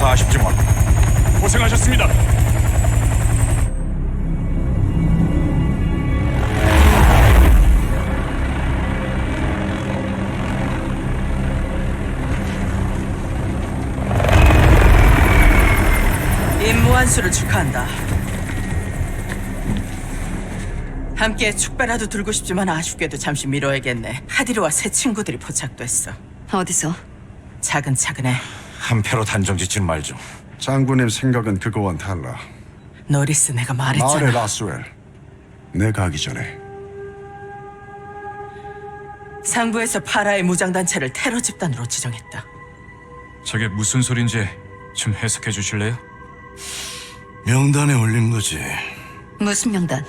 못해서 아쉽지만 고생하셨습니다. 임무 완수를 축하한다. 함께 축배라도 들고 싶지만 아쉽게도 잠시 미뤄야겠네. 하디르와 새 친구들이 포착됐어. 어디서? 차근차근해. 한패로 단정짓진 말죠. 장군님 생각은 그거와는 달라. 노리스 내가 말했잖아. 말해 라스웰. 내가 하기 전에 상부에서 파라의 무장단체를 테러 집단으로 지정했다. 저게 무슨 소린지 좀 해석해 주실래요? 명단에 올린 거지. 무슨 명단?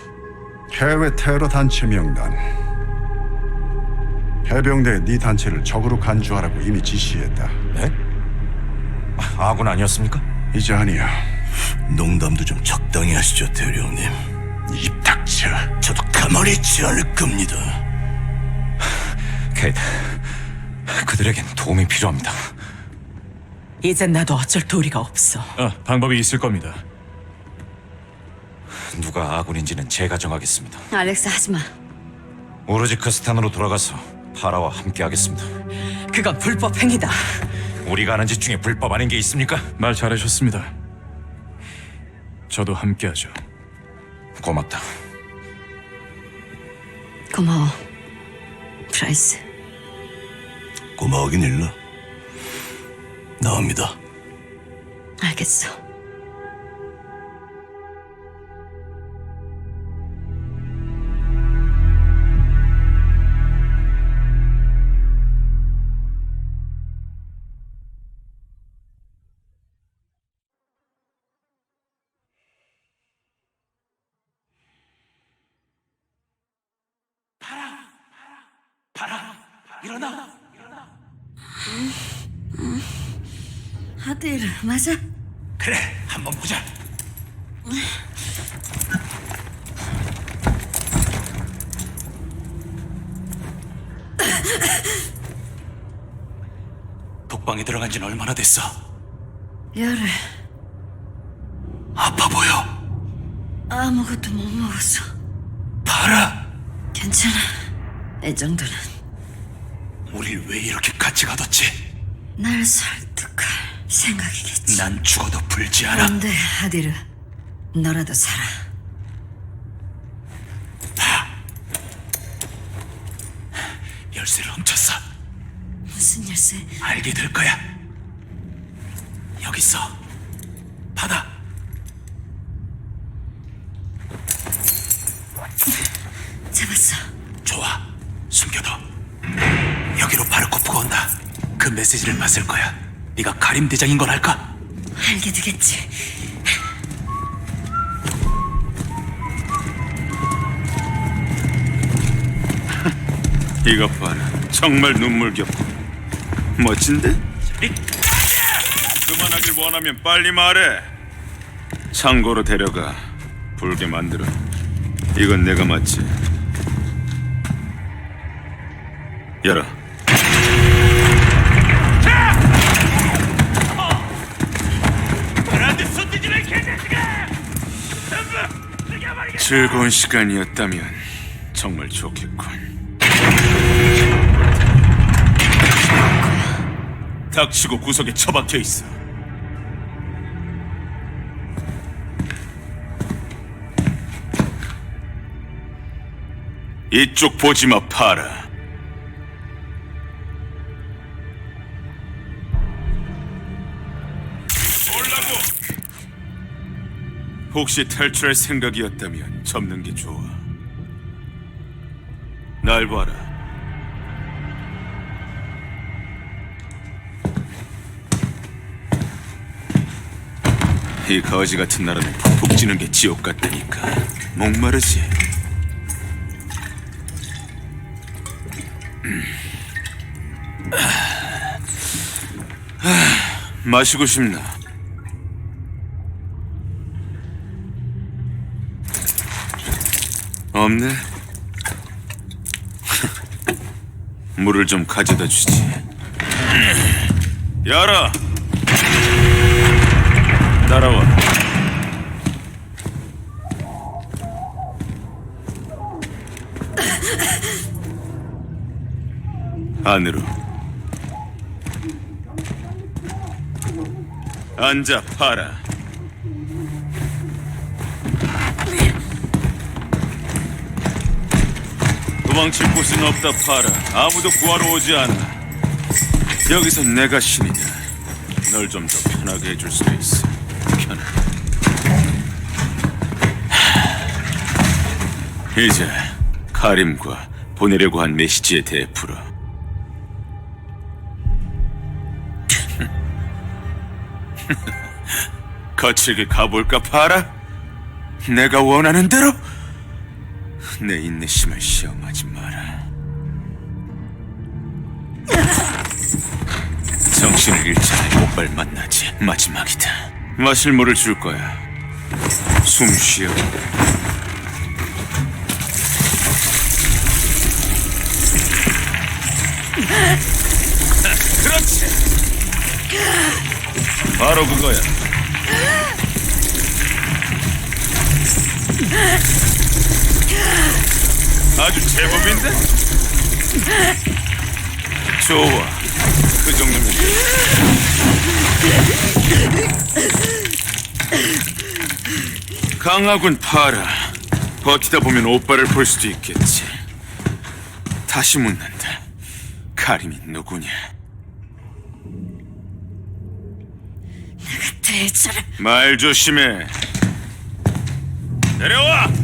해외 테러 단체 명단. 해병대 네 단체를 적으로 간주하라고 이미 지시했다. 네? 아, 아군 아니었습니까? 이제 아니야. 농담도 좀 적당히 하시죠, 대령님. 입 닥쳐. 저도 가만히 있지 않을 겁니다. 케이트, 그들에겐 도움이 필요합니다. 이젠 나도 어쩔 도리가 없어. 아, 방법이 있을 겁니다. 누가 아군인지는 제가 정하겠습니다. 알렉스 하지 마. 오로지 그 스탄으로 돌아가서 파라와 함께하겠습니다. 그건 불법 행위다. 우리가 하는 짓 중에 불법 아닌 게 있습니까? 말 잘하셨습니다. 저도 함께하죠. 고맙다. 고마워. 프라이스. 고마우긴 일러. 나옵니다. 알겠어. 맞아? 그래, 한번 보자. 독방에 들어간 지는 얼마나 됐어? 열을 아파 보여. 아무것도 못 먹었어. 봐라. 괜찮아. 이 정도는 우릴 왜 이렇게 같이 가뒀지? 날 설득할 생각이겠지. 난 죽어도 불지 않아. 안 돼 하디르. 너라도 살아. 열쇠를 훔쳤어. 무슨 열쇠? 알게 될 거야. 여기 있어. 받아. 잡았어. 좋아. 숨겨둬. 여기로 바르코프가 온다. 그 메시지를 봤을 거야. 네가 가림 대장인 걸 알까? 알게 되겠지. 이것 봐라 정말 눈물겹고 멋진데? 그만하길 원하면 빨리 말해 창고로 데려가 불게 만들어 이건 내가 맞지 열어 즐거운 시간이었다면 정말 좋겠군 닥치고 구석에 처박혀 있어. 이쪽 보지 마, 파라. 혹시 탈출할 생각이었다면 접는 게 좋아. 날 봐라. 이 거지 같은 나라는 푹푹 찌는 게 지옥 같다니까. 목마르지. 음. 아. 아, 마시고 싶나? 없네. 물을 좀 가져다 주지. 열어. 따라와. 안으로. 앉아 파라. 도망칠 곳은 없다 파라. 아무도 구하러 오지 않아. 여기서 내가 신이다. 널 좀 더 편하게 해줄 수 있어. 편하게. 하, 이제 카림과 보내려고 한 메시지에 대해 풀어. 거칠게 가볼까 파라? 내가 원하는 대로 내 인내심을 시험하지 마라. 정신을 잃지 못발 만나지 마지막이다. 마실 물을 줄 거야. 숨 쉬어. 그렇지. 바로 그거야. 아주 제법인데? 좋아. 그 정도면 돼. 강하군 파라. 버티다 보면 오빠를 볼 수도 있겠지. 다시 묻는다. 카림이 누구냐? 대처럼 말 조심해. 내려와.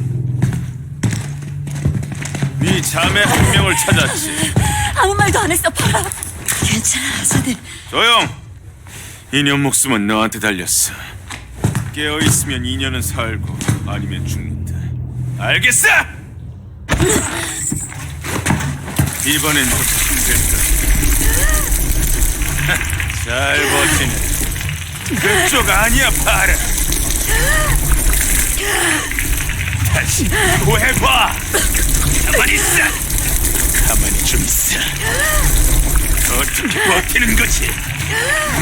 네 자매 한 명을 찾았지. 아무 말도 안 했어 파라 괜찮아 아사들 조용! 인연 목숨은 너한테 달렸어. 깨어 있으면 인연은 살고 아니면 죽는다. 알겠어? 이번엔 좀 힘들 거야. 잘 버티네. 그쪽 아니야, 봐라. 다시 구해봐. 가만히 있어. 가만히 좀 있어. 어떻게 버티는 거지?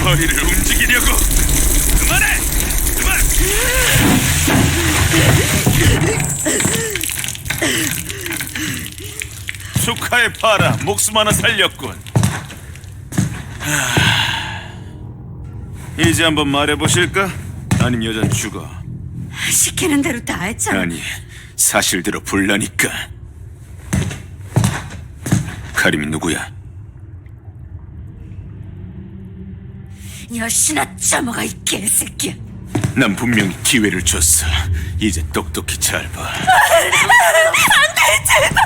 머리를 움직이려고 그만해! 그만! 축하해 파라 목숨 하나 살렸군 하... 이제 한번 말해보실까? 아님 여잔 죽어 시키는 대로 다 했잖아 아니 사실대로 불라니까 카림이 누구야? 여신아 처먹어 이 개새끼야 난 분명히 기회를 줬어. 이제 똑똑히 잘 봐. 안돼 제발.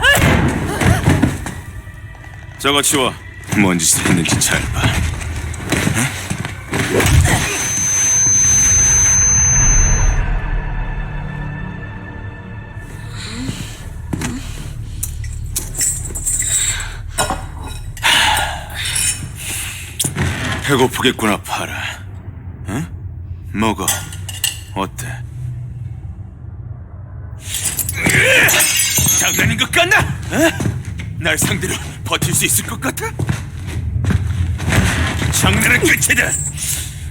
저거 치워. 뭔 짓을 했는지 잘 봐. 배고프겠구나 파라. 응? 먹어. 어때? 장난인 것 같나? 어? 날 상대로 버틸 수 있을 것 같아? 장난은 끝이다.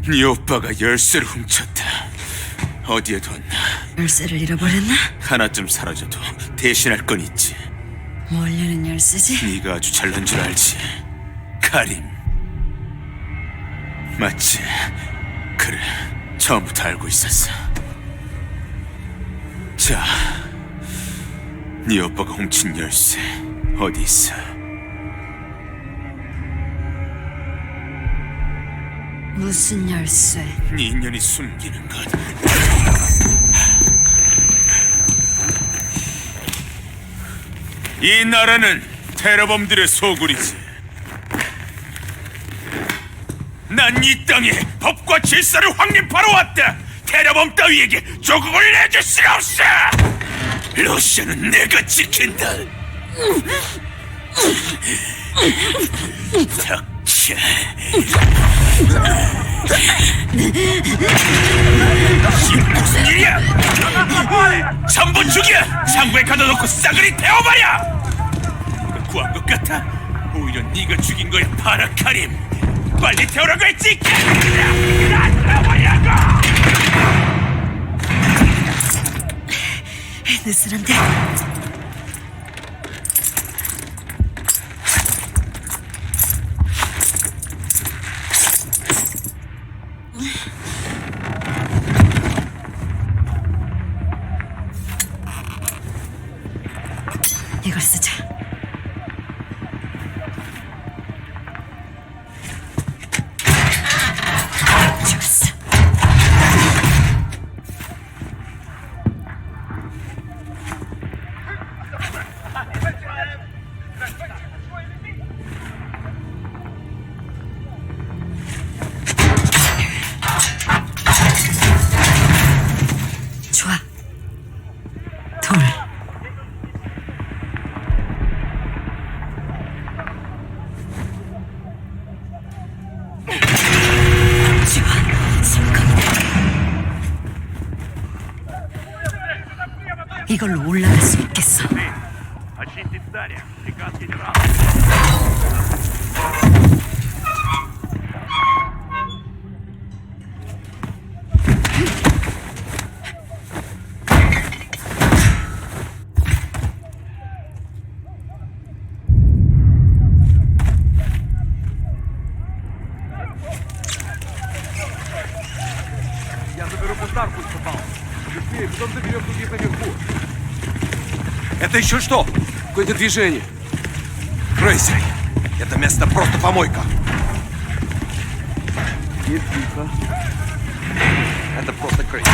네 오빠가 열쇠를 훔쳤다. 어디에 뒀나? 열쇠를 잃어버렸나? 하나쯤 사라져도 대신할 건 있지. 뭐려는 열쇠지? 네가 아주 잘난 줄 알지. 카림. 맞지? 그래. 처음부터 알고 있었어. 자, 네 오빠가 훔친 열쇠 어디 있어? 무슨 열쇠? 네 인연이 숨기는 것. 이 나라는 테러범들의 소굴이지. 난 이 땅에 법과 질서를 확립하러 왔다. 테러범 따위에게 조국을 내줄 수가 없어. 러시아는 내가 지킨다. 닥쳐. 이게 무슨 일이야? 전부 죽여! 창고에 가둬놓고 싸그리 태워버려! 네가 구한 것 같아? 오히려 네가 죽인 거야, 파라카림. 빨리 태우라고 했지! 느슨한데 еще что? Какое-то движение. Крейси, это место просто помойка. Тихо. Это просто крейси.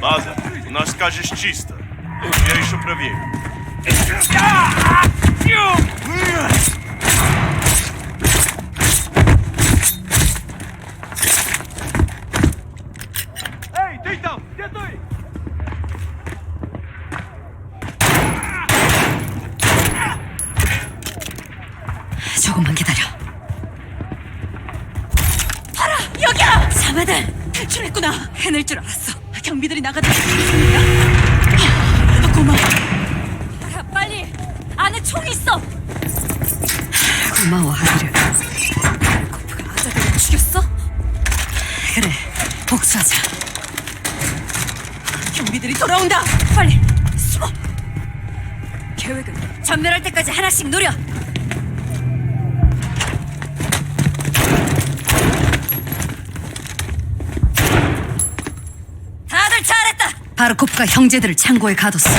База, у нас, скажешь, чисто. Я еще проверю. 해낼 줄 알았어. 경비들이 나가다 죽이야. 고마워. 봐라, 빨리. 안에 총 있어. 고마워, 하기를. 코프가 아자들을 죽였어? 그래, 복수하자. 경비들이 돌아온다. 빨리 숨어. 계획은 전멸할 때까지 하나씩 노려. 다들 잘했다. 바르코프가 형제들을 창고에 가뒀어.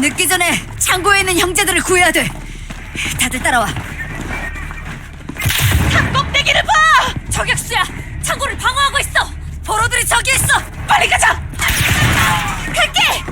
늦기 전에 창고에 있는 형제들을 구해야 돼. 다들 따라와. 산 꼭대기를 봐! 저격수야! 창고를 방어하고 있어! 포로들이 저기 있어! 빨리 가자! 갈게!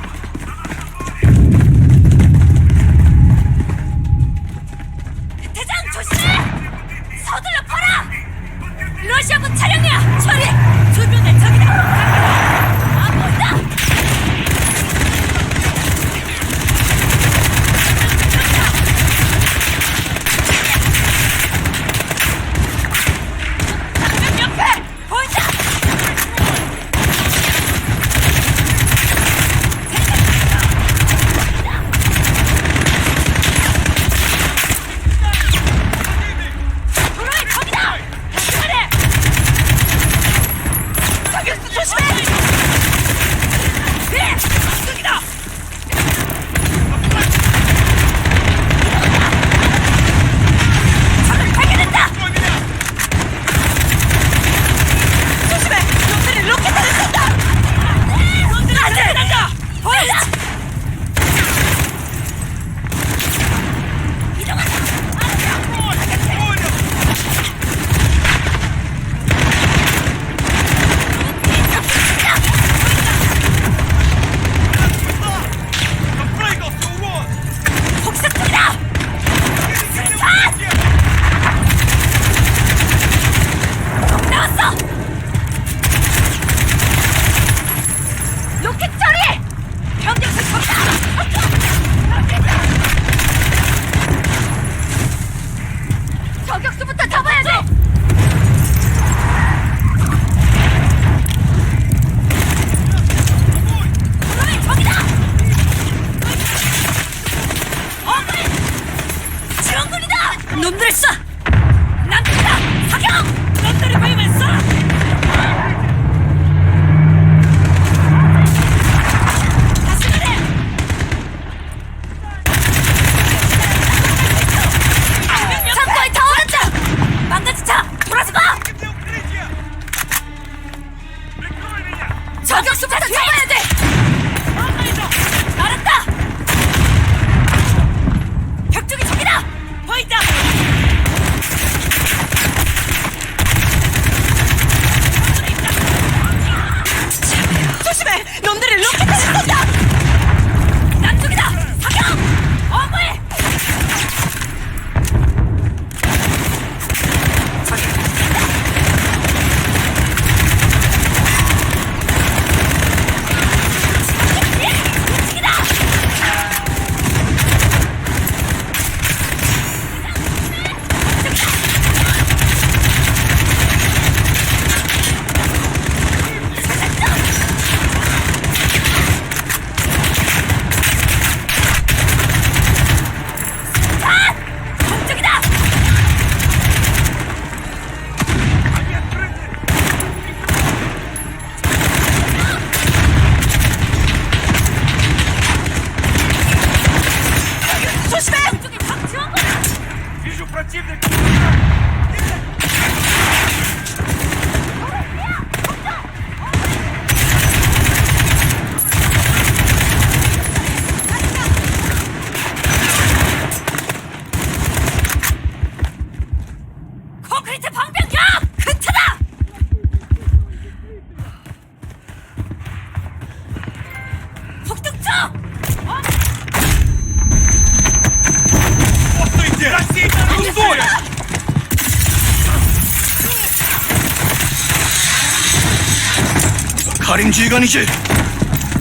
지휘관이지?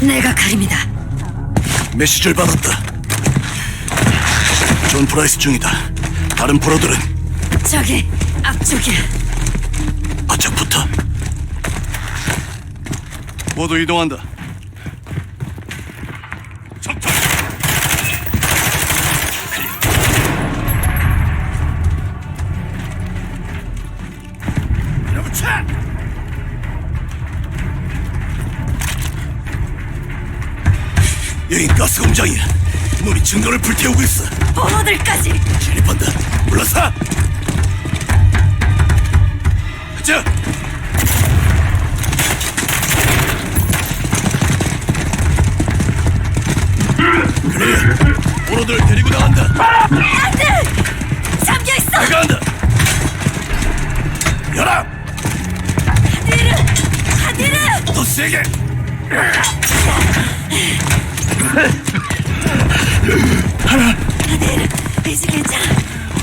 내가 가림이다. 메시지를 받았다. 존 프라이스 중이다. 다른 프로들은 저기 앞쪽이야. 아짝부터. 모두 이동한다. 여긴 가스 공장이야. 놈이 증거를 불태우고 있어. 번호들까지. 진입한다. 물러서. 자. 그래. 오로들 데리고 나간다. 안돼! 잠겨 있어. 내가 한다. 열아. 하디르, 하디르. 더 세게. 하나. 하나. 이제 괜찮아.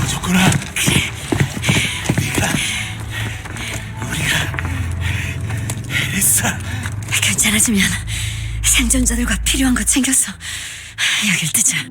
좋구나. 그래. 네가 우리가 있어. 괜찮아지면 생존자들과 필요한 거 챙겨서 여길 뜨자.